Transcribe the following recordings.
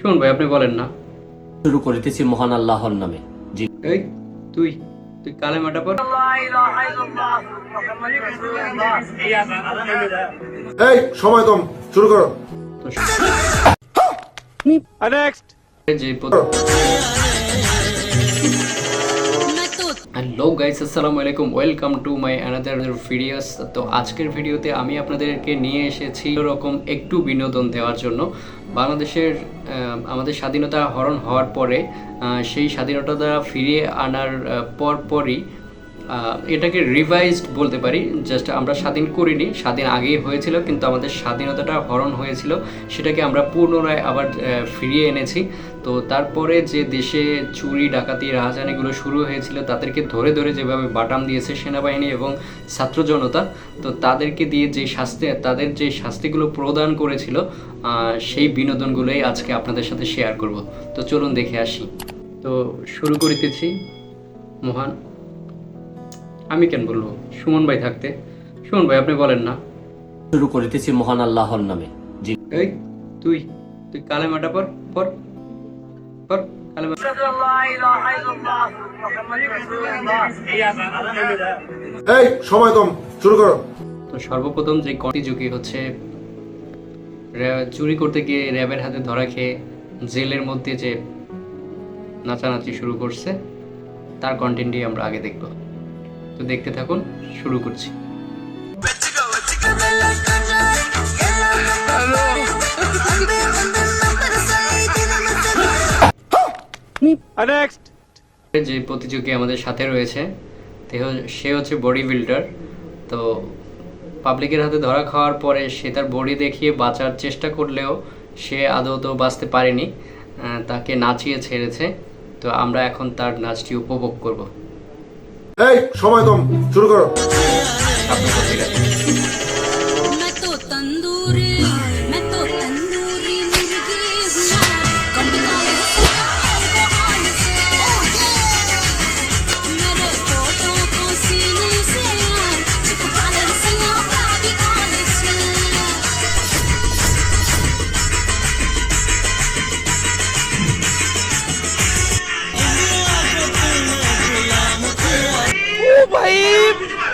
শুনুন ভাই আপনি বলেন না। শুরু করিতেছি মহান আল্লাহর নামে। জি। এই তুই তুই কালেমাটা পর এই সময় কম শুরু করো। তো যে হ্যালো গাইস আসসালামু আলাইকুম welcome to my another videos তো আজকের ভিডিওতে আমি আপনাদেরকে নিয়ে এসেছি এরকম একটু বিনোদন দেওয়ার জন্য। বাংলাদেশের আমাদের স্বাধীনতা হরণ হওয়ার পরে সেই স্বাধীনতা ফিরিয়ে আনার পরপরই এটাকে রিভাইজড বলতে পারি। জাস্ট আমরা স্বাধীন করিনি, স্বাধীন আগেই হয়েছিল, কিন্তু আমাদের স্বাধীনতাটা হরণ হয়েছিল, সেটাকে আমরা পুনরায় আবার ফিরিয়ে এনেছি। তো তারপরে যে দেশে চুরি, ডাকাতি, রাহাজানিগুলো শুরু হয়েছিল, তাদেরকে ধরে ধরে যেভাবে বাটাম দিয়েছে সেনাবাহিনী এবং ছাত্র জনতা, তো তাদেরকে দিয়ে যে শাস্তি, তাদের যে শাস্তিগুলো প্রদান করেছিল সেই বিনোদনগুলোই আজকে আপনাদের সাথে শেয়ার করব। তো চলুন দেখে আসি। তো শুরু করিতেছি মহান আমি কেন বলব? সুমন ভাই থাকতে। সুমন ভাই আপনি বলেন না। শুরু করিতেছি মহান আল্লাহর নামে। জি এই তুই তুই কালেমাটা পর পর পর কালেমা। এই সময় কম শুরু করো। তো সর্বপ্রথম যে কর্মযোগী হচ্ছে চুরি করতে গিয়ে র্যাবের হাতে ধরা খেয়ে জেলের মধ্যে যে নাচানাচি শুরু করছে তার কন্টেন্টই আমরা আগে দেখব। তো দেখতে থাকুন শুরু করছি। যে প্রতিযোগী আমাদের সাথে রয়েছে সে হচ্ছে বডি বিল্ডার তো পাবলিকের হাতে ধরা খাওয়ার পরে সে তার বডি দেখিয়ে বাঁচার চেষ্টা করলেও সে আদৌ তো বাঁচতে পারেনি। তাকে নাচিয়ে ছেড়েছে। তো আমরা এখন তার নাচটি উপভোগ করব। এই সময় কম শুরু করো।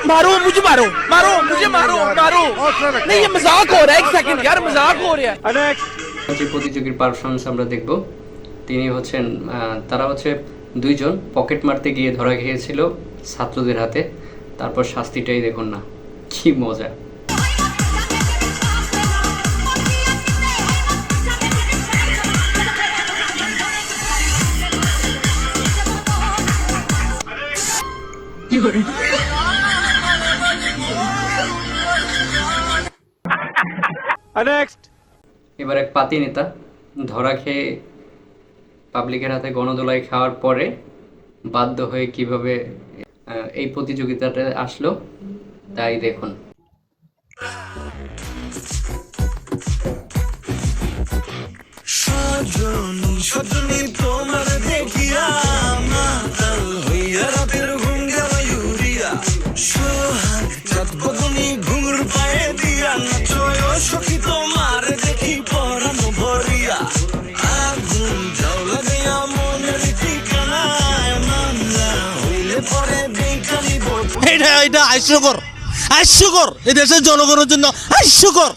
मारो मुझे मारो मारो मुझे मारो मारो नहीं ये मजाक हो रहा है एक सेकंड यार मजाक हो रहा है যে প্রতিযোগীর পারফরমেন্স আমরা দেখব তিনি হচ্ছেন আহ, তারা হচ্ছে দুইজন পকেট মারতে গিয়ে ধরা খেয়েছিল ছাত্রদের হাতে তারপর শাস্তিটাই দেখুন না কি মজা এবার এক পাতি নেতা ধরা খেয়ে পাবলিকের হাতে গণদোলাই খাওয়ার পরে বাধ্য হয়ে কীভাবে এই প্রতিযোগিতাটা আসলো তাই দেখুন। সজনী সজনী তোমার দেখিয়া মাতাল হইয়া রাতের ঘুম গেল ইউরিয়া। সোহাগ চাঁদ বদনী ঘুঙুর পায়ে দিয়া নাচয় সখী বোধ এটা এটা হাস্যকর। হাস্যকর। এই দেশের জনগণের জন্য হাস্যকর।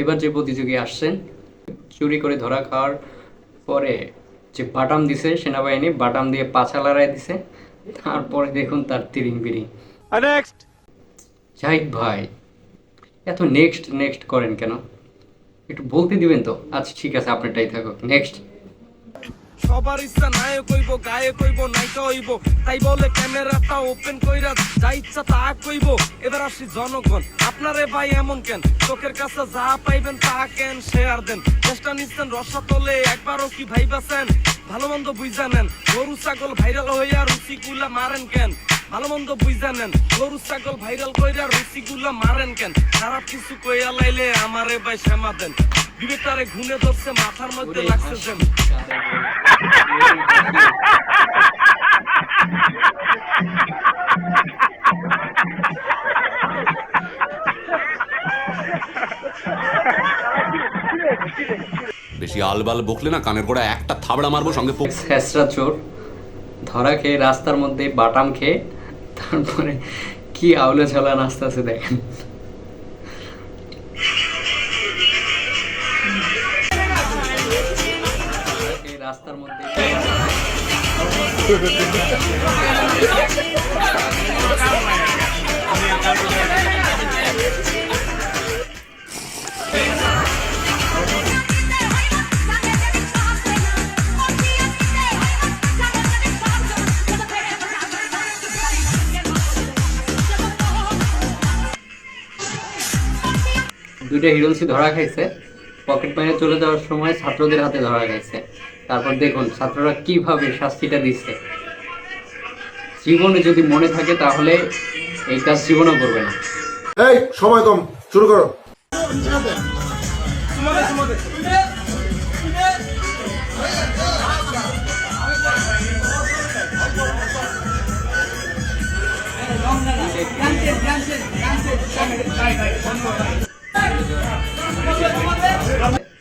এবার যে প্রতিযোগী আসছেন চুরি করে ধরা খাওয়ার পরে যে বাটাম দিছে সেনাবাহিনী বাটাম দিয়ে পাছা লড়াই দিছে তারপরে দেখুন তার তিরিং বিরিং জাহিদ ভাই এত নেক্সট নেক্সট করেন কেন? একটু বলতে দিবেন তো? আচ্ছা ঠিক আছে আপনারটাই থাকুক। নেক্সট সবার ইচ্ছা নায়ক হইব গায়ক হইব নায়িকা হইব তাই বলে ক্যামেরাটা ওপেন কইরা যা ইচ্ছা তা কইব। এবার আসি জনগণ আপনারে ভাই এমন কেন? চোখের কাছে যা পাইবেন তা কেন? শেয়ার দেন। চেষ্টা নিচ্ছেন রসা তোলে একবারও কি ভাইবাছেন ভালো মন্দ বুঝা নেন। গরু ছাগল ভাইরাল হইয়া রুচি গুলা মারেন কেন? ভালো মন্দ বুঝা নেন। গরু ছাগল ভাইরাল কইরা রুচি গুলা মারেন কেন? খারাপ কিছু কইয়া লাইলে আমারে ভাই শ্যামা দেন। বিবেকটারে ঘুনে ধরছে মাথার মধ্যে লাগছে যেন। বেশি আলবাল বকলে না কানের গোড়া একটা থাবড়া মারবো সঙ্গে পো- চোর। ধরা খেয়ে রাস্তার মধ্যে বাটাম খেয়ে তারপরে কি আউলে ঝোলা নাস্তা আছে দেখেন। রাস্তার মধ্যে। দুইটা হিরোইন্সি ধরা খাইছে। পকেট মাইনে চলে যাওয়ার সময় ছাত্রদের হাতে ধরা খাইছে। তারপর দেখুন ছাত্ররা কীভাবে শাস্তিটা দিচ্ছে জীবনে যদি মনে থাকে তাহলে এই কাজ জীবনও করবে না এই সময় কম শুরু করো